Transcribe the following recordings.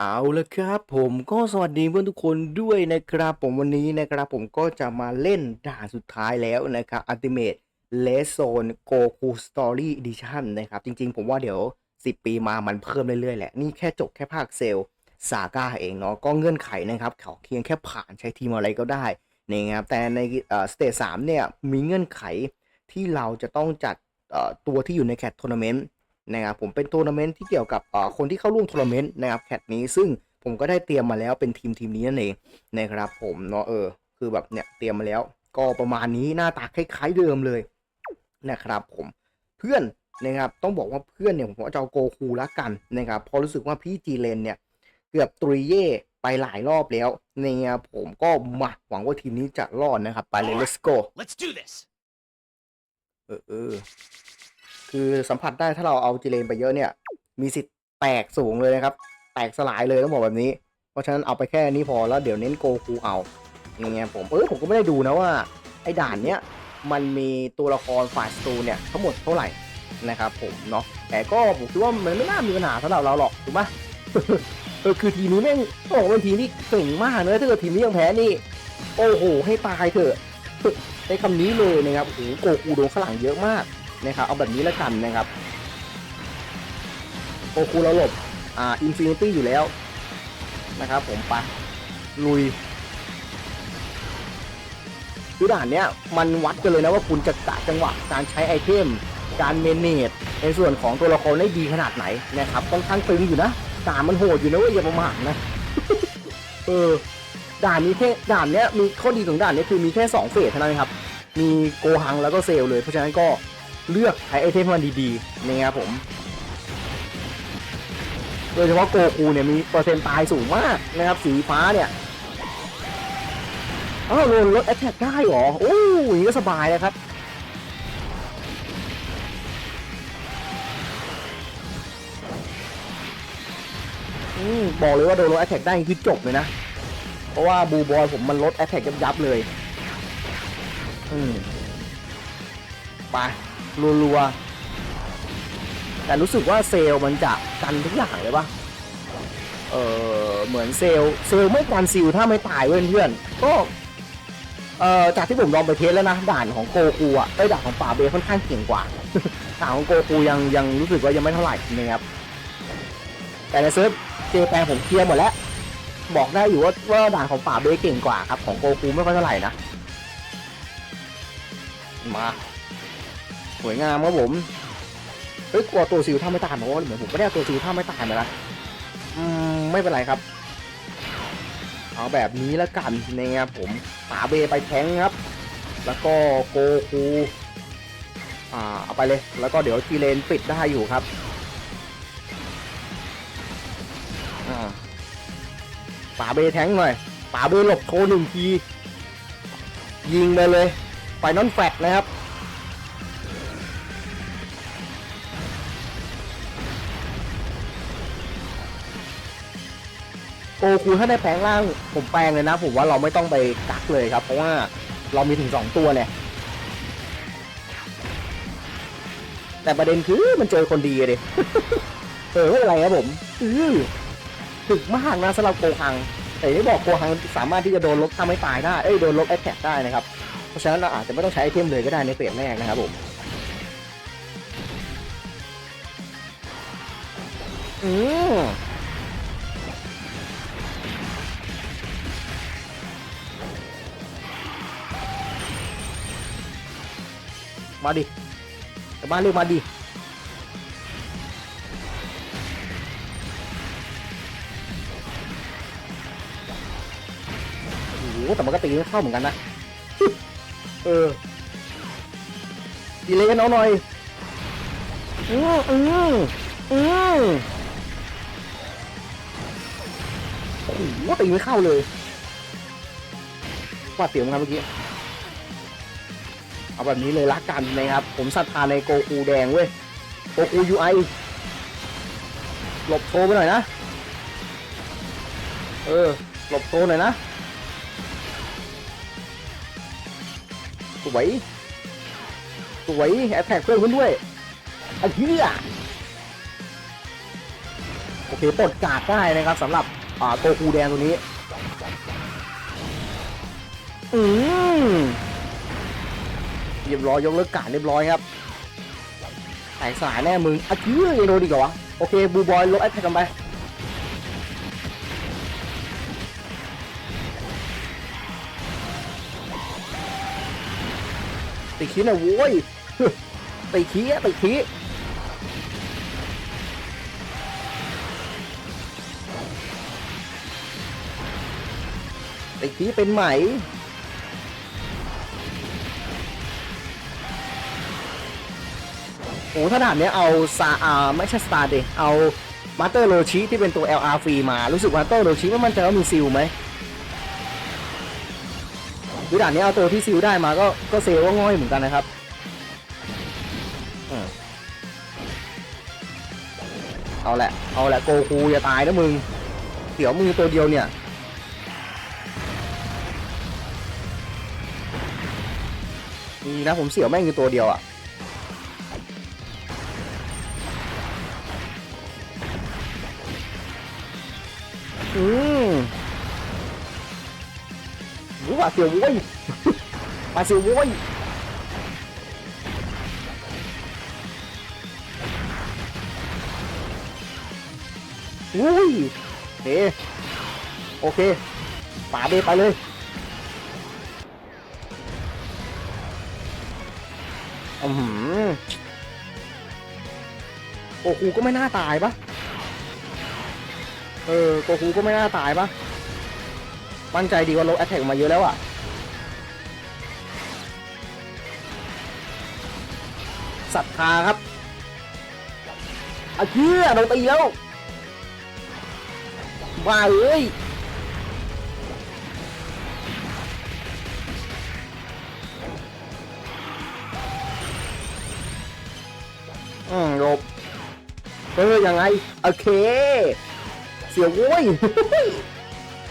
เอาละครับผมก็สวัสดีเพื่อนทุกคนด้วยนะครับ ผมวันนี้นะครับผมก็จะมาเล่นด่านสุดท้ายแล้วนะครับ Ultimate l e s s o n Goku Story Edition นะครับ จริงๆ ผมว่าเดี๋ยว 10 ปีมามันเพิ่มเรื่อยๆ แหละ นี่แค่จบแค่ภาคเซลซาก้าเองเนาะก็เงื่อนไขนะครับเขาเพียงแค่ผ่านใช้ทีมอะไรก็ได้นะครับแต่ในสเตจสามเนี่ยมีเงื่อนไขที่เราจะต้องจัดตัวที่อยู่ในแคททัวร์นาเมนต์ นะครับผมเป็นทัวร์นาเมนต์ที่เกี่ยวกับอ่อคนที่เข้าร่วมทัวร์นาเมนต์นะครับแคทนี้ซึ่งผมก็ได้เตรียมมาแล้วเป็นทีมทีมนี้นั่นเองนะครับผมเนาะเออคือแบบเนี่ยเตรียมมาแล้ว ก็ประมาณนี้หน้าตาคล้ายๆเดิมเลยนะครับผมเพื่อนนะครับต้องบอกว่าเพื่อนเนี่ยผมจะเอาโกคูละกันนะครับพราะรู้สึกว่าพี่จีเลนเนี่ยเกือบตรีเย่ไปหลายรอบแล้วเนะครับผมก็มาหวังว่าทีมนี้จะรอดนะครับ ไปเลย let's go Let's do this. เออเออ คือสัมผัสได้ถ้าเราเอาจิเลนไปเยอะเนี่ย มีสิทธิ์แตกสูงเลยนะครับ แตกสลายเลยต้องบอกแบบนี้ เพราะฉะนั้นเอาไปแค่นี้พอแล้วเดี๋ยวเน้นโกคูเอาอย่างเงี้ยผมเออผมก็ไม่ได้ดูนะว่าไอ้ด่านเนี้ยมันมีตัวละครฝ่ายสตูเนี่ยทั้งหมดเท่าไหร่นะครับผมเนาะแต่ก็ผมคิดว่ามันไม่น่ามีปัญหาสำหรับเราหรอกถูกปะเออคือทีมนี้แม่งต้องบอกว่าเป็นทีมที่เก่งมากเลยถ้าเกิดทีมนี้ยังแพ้นี่ โอ้โห ให้ตายเถอะในคำนี้เลยนะครับโอ้โหโกคูโดนข้างหลังเยอะมาก นะครับเอาแบบนี้แล้วกันนะครับโอคูเราหลบอ่าอินฟินิตี้อยู่แล้วนะครับผมไปลุยคือด่านเนี้ยมันวัดกันเลยนะว่าคุณจะกะจังหวะการใช้ไอเทม การเมนเนจในส่วนของตัวละครได้ดีขนาดไหนนะครับค่อนข้างตึงอยู่นะด่านมันโหดอยู่นะเว้ยอย่าประมาทนะเออด่านนี้แค่ด่านเนี้ยมีข้อดีของด่านนี้คือมีแค่สองเฟสเท่านั้นครับ มีโกหังแล้วก็เซลเลย เพราะฉะนั้นก็ เลือกใช้ไอเทมมันดีๆนะครับผม โดยเฉพาะโกคูเนี่ยมีเปอร์เซ็นต์ตายสูงมากนะครับสีฟ้าเนี่ยอ้าวโดนลดแอตแทกได้หรอ โอ้ยอยนี้ก็สบายแล้วครับอบอกเลยว่าโดนลดแอตแทกได้คือจบเลยนะ เพราะว่าบูบอยผมมันลดแอตแทกยับๆเลย อืมไป รัวๆ แต่รู้สึกว่าเซลมันจะกันทุกอย่างเลยปะเออเหมือนเซลเซลไม่กันซิลถ้าไม่ตายเว้ยเพื่อนๆก็เอ่อจากที่ผมลองไปเทสแล้วนะด่านของโกคูอะไอ้ด่านของป่าเบย์ค่อนข้างเก่งกว่าด่านของโกคูยังยังรู้สึกว่ายังไม่เท่าไหร่นะครับแต่ในเซิร์ฟเจแปนผมเคลียร์หมดแล้วบอกได้อยู่ว่าว่าด่านของป่าเบย์เก่งกว่าครับของโกคูไม่ค่อยเท่าไหร่นะมา สวยงามครับผมเฮ้ยกลัวตัวซิลท่าไม่ตายเพราว่าเหมือนผมไม่ได้ตัวซิลท่าไม่ตายมาละอืมไม่เป็นไรครับ เอาแบบนี้แล้วกันนะครับผมป่าเบไปแทงครับ แล้วก็โกคูอ่าเอาไปเลย แล้วก็เดี๋ยวจีเลนปิดได้อยู่ครับอ่าป่าเบแทงหน่อยป่าเบหลบโทหนึ่งที ยิงไปเลยไฟนอนแฟกนะครับ โกคูถ้าได้แปลงร่างผมแปลงเลยนะ ผมว่าเราไม่ต้องไปกักเลยครับ เพราะว่าเรามีถึงสองตัวเนี่ยแต่ประเด็นคือมันเจอคนดีอะดิเออไม่เป็นไรครับผมอือถึกมากนะสำหรับโกคัง แต่ที่บอกโกคังสามารถที่จะโดนลบถ้าไม่ตายได้ เอ้ยโดนลบแอตแทกได้นะครับ เพราะฉะนั้นเราอาจจะไม่ต้องใช้ไอเทมเลยก็ได้ในเฟสแรกนะครับผมอืม มาดิกลับบ้านเร็วมาดิโอ้โหแต่มันก็ตีไม่เข้าเหมือนกันนะ เออดีเลยกันเอาหน่อยอืมอืมอืมโอ้โหตีไม่เข้าเลยว่าเสียงกันเมื่อกี้ เอาแบบนี้เลยละกันนะครับ ผมศรัทธาในโกคูแดงเว้ย โกคูยูไอหลบโทรไปหน่อยนะ เออ หลบโทรหน่อยนะสวยสวยแอตแทกเพิ่มขึ้นด้วยไอ้เหี้ยโอเคปลดกาดได้นะครับสำหรับอ่าโกคูแดงตัวนี้ อืม เรียบร้อยยกเลิกการเรียบร้อยครับแตกสายแน่มึงอะคือยังโดนดีกว่าวะโอเคบูบอยลบแอตแทกันไปติดขี้นะโว้ยติดขี้ติดขี้ติดขี้เป็นไหม อ้ถ้าด่านเนี้ยเอาซาอ่าไม่ใช่สตาร์ดิเอามาสเตอร์โรชิที่เป็นตัว LR ฟรีมา รู้สึกว่ามาสเตอร์โรชิว่ามันใจะว่ามีซิลไหมคือด่านนี้เอาตัวที่ซิลได้มาก็ก็เซลก็ง่อยเหมือนกันนะครับอืมเอาแหละ เอาแหละโกคูอย่าตายนะมึง เดี๋ยวมึงตัวเดียวเนี่ยนี่นะผมเสียวแม่งอยู่ตัวเดียวอะ อืมรู้ว่าเสียวโว้ยปลาเสียวโว้ยอุ้ยโอเคโอเคป่าเดไปเลยอือหือโอ้คูก็ไม่น่าตายปะ เออโกคูก็ไม่น่าตายปะมั่นใจดีว่าลบแอตแทกมาเยอะแล้วอะศรัทธาครับอาเชี่ยโดนตีแล้วมาเอ้ยอืมลบเออยังไง โอเค สียวโว้ย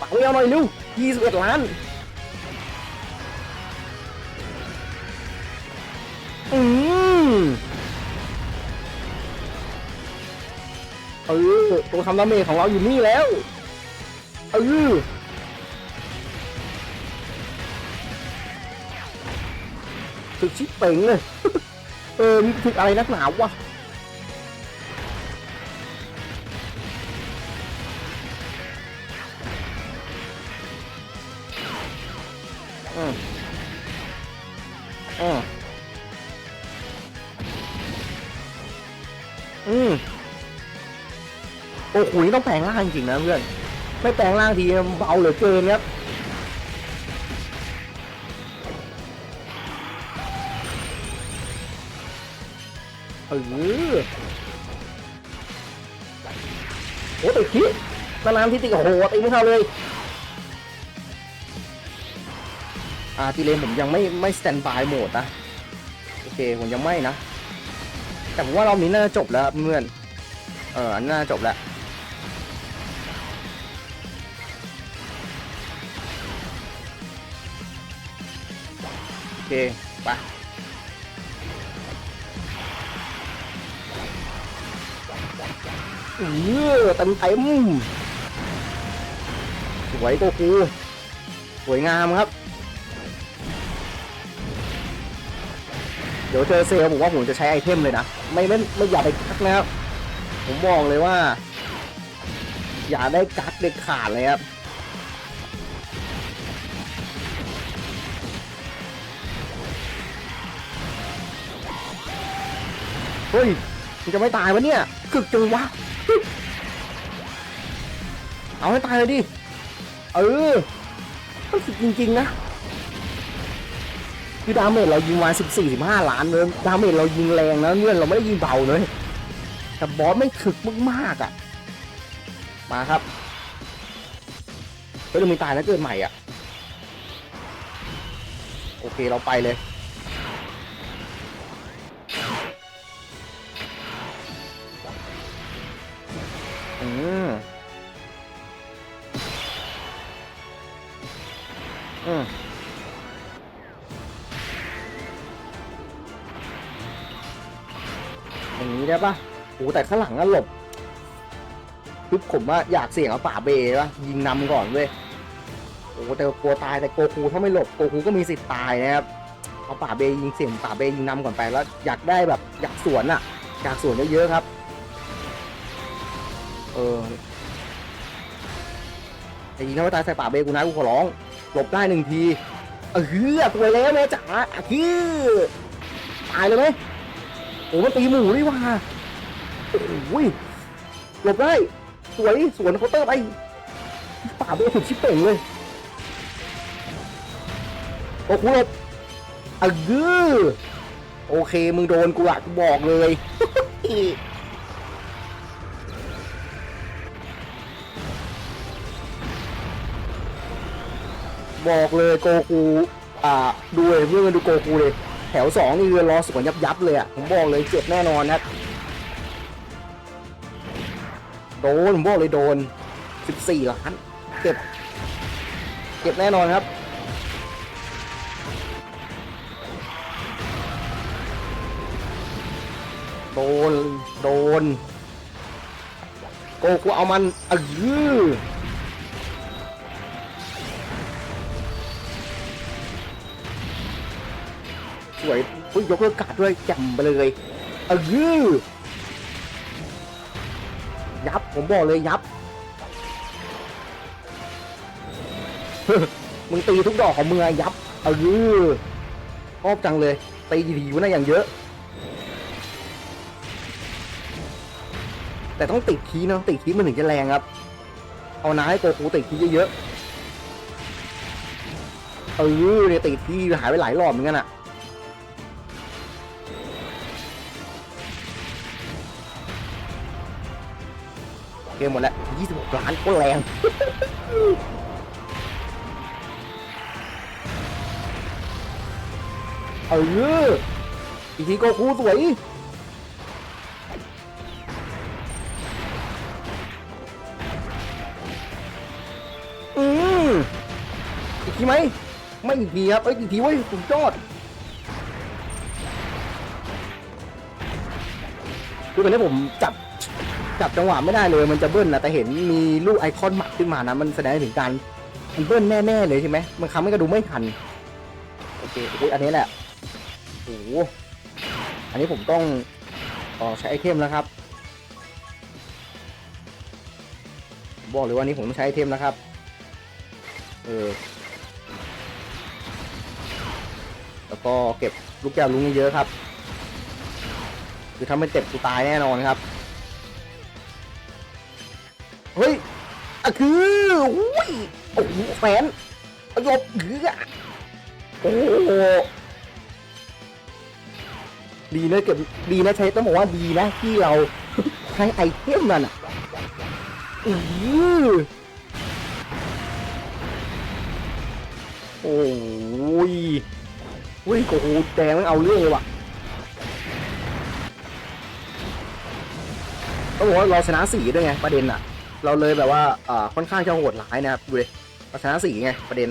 ปักไม่เอาหน่อยลูกยี่สิบเอ็ดล้านอืมเออตัวทำดาเมจของเราอยู่นี่แล้วเออถึกชิบเป่งเลย เออมีถึกอะไรนักหนาววะ อ้โหนี่ต้องแปลงร่างจริงนะเพื่อน ไม่แปลงร่างทีเบาเหลือเกินครับเออโอ้ติดคิดนานๆที่ติดโอ้โหตีไม่เข้าเลยอ่าทีเลนผมยังไม่ไม่สแตนบายโหมดนะ โอเค ผมยังไม่นะ แต่ผมว่ารอบนี้น่าจะจบแล้วครับเพื่อน เอออันน่าจะจบแล้ว ไปเออเต็มเต็มสวยโกคูสวยงามครับ เดี๋ยวเจอเซลผมว่าผมจะใช้ไอเทมเลยนะ ไม่ไม่ไม่อย่าไปกักนะครับ ผมบอกเลยว่า อย่าได้กักเด็ดขาดเลยครับ เฮ้ยมันจะไม่ตายวะเนี่ยกึกจังวะ เอาให้ตายเลยดิ เออมันสุดจริง ๆ นะคือดาเมจเรายิงมาสิบสี่สิบห้าล้านเลยดาเมจเรายิงแรงนะเงื่อนเราไม่ได้ยิงเบาเลยแต่บอสไม่ถึกมากๆอะ มาครับเฮ้ยเรามีตายแล้วเกิดใหม่อะ โอเคเราไปเลย อืมอย่างนี้ได้ปะโอ้แต่ข้างหลังอะหลบคือปุ๊บผมว่าอยากเสี่ยงเอาป่าเบย์วะยิงนำก่อนเว้ยโอ้แต่กลัวตายแต่โกคูถ้าไม่หลบโกคูก็มีสิทธิ์ตายนะครับเอาป่าเบย์ยิงเสี่ยงป่าเบย์ยิงนำก่อนไปแล้วอยากได้แบบอยากสวนอะอยากสวนเยอะๆครับ เออแต่ยิงถ้าไม่ตายใส่ป่าเบย์กูนะกูขอร้อง หลบได้หนึ่งทีเออเฮือตัวแล้วแม่จ๋าอือตายเลยไหมโอ้มันตีหมูนี่ว่าโอ้ยหลบได้ สวยสวนเคาน์เตอร์ไปป่าเบย์สุดชิบเป่งเลยโอ้โหหลบอือโอเค มึงโดนกูละกูบอกเลย บอกเลยโกคูอ่าดูเลยเพื่อนดูโกคูเลย แถวสองนี่คือรอสวนยับยับเลยอะผมบอกเลยเจ็บแน่นอนนะโดนผมบอกเลยโดน 14ล้านเก็บ เก็บแน่นอนครับโดน โดน โกคูเอามันอื้อ สวยอุ้ยยกเลิกการ์ดด้วยแจ่มไปเลยเออยับผมบอกเลยยับ มึงตีทุกดอกของมึงอะยับเออชอบจังเลยตีดีๆวะนะอย่างเยอะ แต่ต้องติดคีนะติดคีมันถึงจะแรงครับ เอานาให้โกคูติดคีเยอะๆเออเนี่ยติดคีหายไปหลายรอบเหมือนกันอะ เกมหมดแล้ว26 ล้านก็แรง เอออีกทีโก็คูสวย อืมอีกทีไหม ไม่อีกทีครับเอ้ยอีกทีเว้ยสุดยอดคือตอนนี้ผมจับ จับจังหวะไม่ได้เลยมันจะเบิ้ลนะแต่เห็นมีลูกไอคอนหมักขึ้นมานะมันแสดงถึงการมันเบิ้ลแน่ๆเลยใช่ไหมมันคำไม่กระดูไม่ทันโอเคอันนี้แหละโอ้โหอันนี้ผมต้องออใช้ไอเทมแล้วครับบอกเลยว่านี้ผมต้องใช้ไอเทมนะครับเออแล้วก็เก็บลูกแก้วลุงเยอะๆครับ คือถ้าไม่เจ็บกูตายแน่นอนครับ เฮ้ยอะคืออุ้ยโอ้โหแฟนหลบเหือโอ้โหดีนะเก็บดีนะใช้ต้องบอกว่าดีนะที่เราใช้ไอเทมนั่นอะอือโอ้ยเฮ้ยโอ้โหแดงมันเอาเรื่องเลยว่ะต้องบอกว่าเราชนะสีด้วยไงประเด็นอะ เราเลยแบบว่าอ่าค่อนข้างจะโหดร้ายนะครับดูเลยเราชนะสีไงประเด็น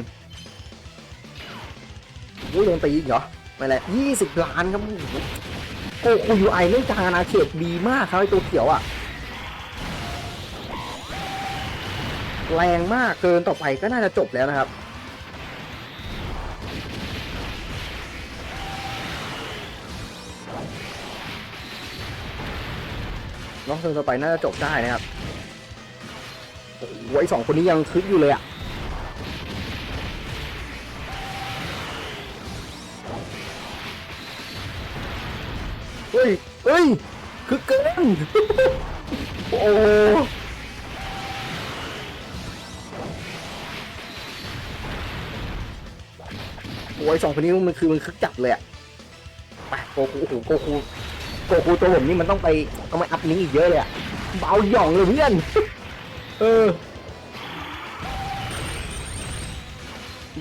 อุ้ยโดนตีอีกเหรอไม่และยี่สิบล้านครับโอ้โหยูไอเล่นกลางอาณาเขตดีมากครับไอตัวเขียวอะแรงมากเกินต่อไปก็น่าจะจบแล้วนะครับน้องเทิร์นต่อไปน่าจะจบได้นะครับ ไอสองคนนี้ยังคึกอยู่เลยอะเฮ้ยเฮ้ย คึกเกิน โอ้โหโอ้ยสองคนนี้มันคือมันคึกจัดเลยอะไปโกคูโอ้โหโกคูโกคูตัวผมนี่มันต้องไปต้องไปอัพลิงอีกเยอะเลยอะเบาหย่องเลยเพื่อน เออ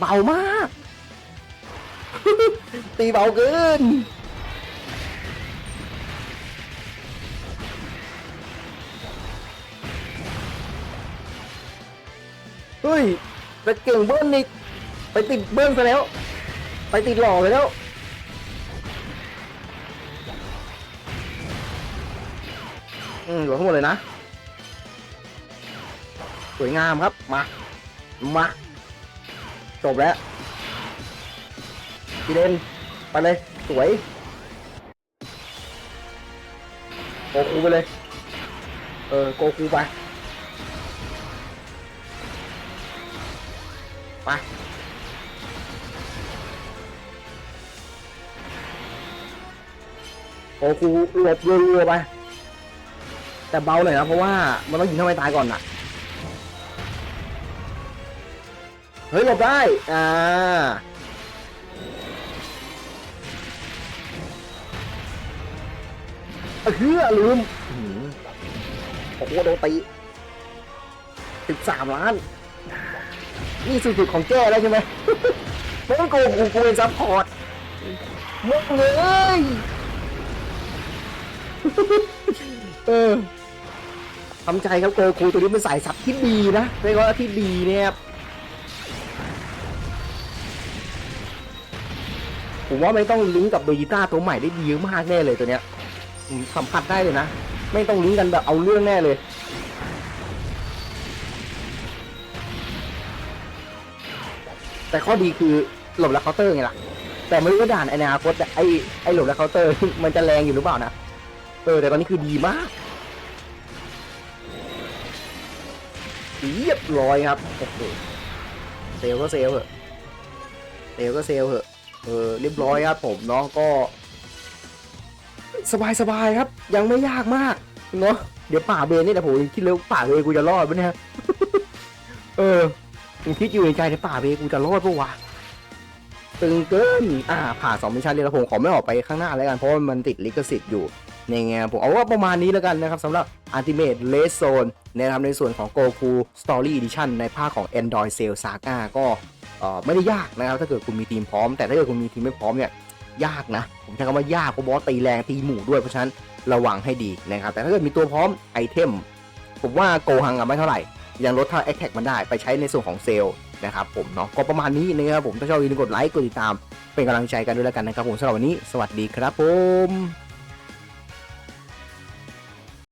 เบามาก ตีเบาเกิน เฮ้ยไปเก่งเบิ้ลนี่ไปติดเบิ้ลซะแล้ว ไปติดหล่อไปแล้วอืมหลือทั้งหมดเลยนะ สวยงามครับ มา มา จบแล้วพี่เลนไปเลย สวยโกคูไปเลย เออ โกคูไป ไป โกคูหลบรัวๆไป แต่เบาหน่อยนะ เพราะว่า มันต้องยิงทำไมตายก่อนน่ะ เฮ้ยหลบได้ อ่าเออลืมอื้อหือโอ้โหโดนตีสิบสามล้าน นี่สุดๆของแก้แล้วใช่ไหมไม่ต้องโกงกูกูเป็นซัพพอร์ตมึงเลยเออทำใจครับโกคูตัวนี้เป็นสายสับที่ดีนะเรียกว่าที่ดีเนี่ย ผมว่าไม่ต้องลิงก์กับโดยิต้าตัวใหม่ได้ดีมากแน่เลยตัวเนี้ยสัมผัสได้เลยนะ ไม่ต้องลิงก์กันแบบเอาเรื่องแน่เลยแต่ข้อดีคือหลบและเคาน์เตอร์ไงล่ะ แต่ไม่รู้ว่าด่านในอนาคตไอ้ไอ้หลบและเคาน์เตอร์ มันจะแรงอยู่หรือเปล่านะ เออแต่ตอนนี้คือดีมากเรียบร้อยครับโอ้โหเซลก็เซลเหอะเซลก็เซลลเหอะ เออเรียบร้อยครับผมเนาะก็ สบายสบายๆครับ ยังไม่ยากมากเนาะเดี๋ยวป่าเบนนี่แต่ผมคิดเลยว่าป่าเบนกูจะรอดปะเนี่ยเออยังคิดอยู่ในใจในป่าเบนกูจะรอดปะวะตึงเกินอ่าผ่านสองมิชชั่นเรียแล้วผมขอไม่ออกไปข้างหน้าแล้วกันเพราะมันติดลิขสิทธิ์อยู่ในไงผมเอาว่าประมาณนี้แล้วกันนะครับสำหรับ Ultimate Red Zone นะครับในส่วนของ Goku Story Edition ในภาคของ Android Cell Saga ก็ ไม่ได้ยากนะครับ ถ้าเกิดคุณมีทีมพร้อม แต่ถ้าเกิดคุณมีทีมไม่พร้อมเนี่ยยากนะ ผมใช้คำว่ายากเพราะบอสตีแรงตีหมู่ด้วยเพราะฉะนั้นระวังให้ดีนะครับ แต่ถ้าเกิดมีตัวพร้อมไอเทมผมว่าโกหังอะไม่เท่าไหร่ ยังลดท่าแอคแท็กมันได้ไปใช้ในส่วนของเซลล์นะครับผมเนาะก็ประมาณนี้นะครับผมถ้าชอบอย่าลืมกดไลค์กดติดตาม เป็นกำลังใจกันด้วยแล้วกันนะครับผมสำหรับวันนี้สวัสดีครับผม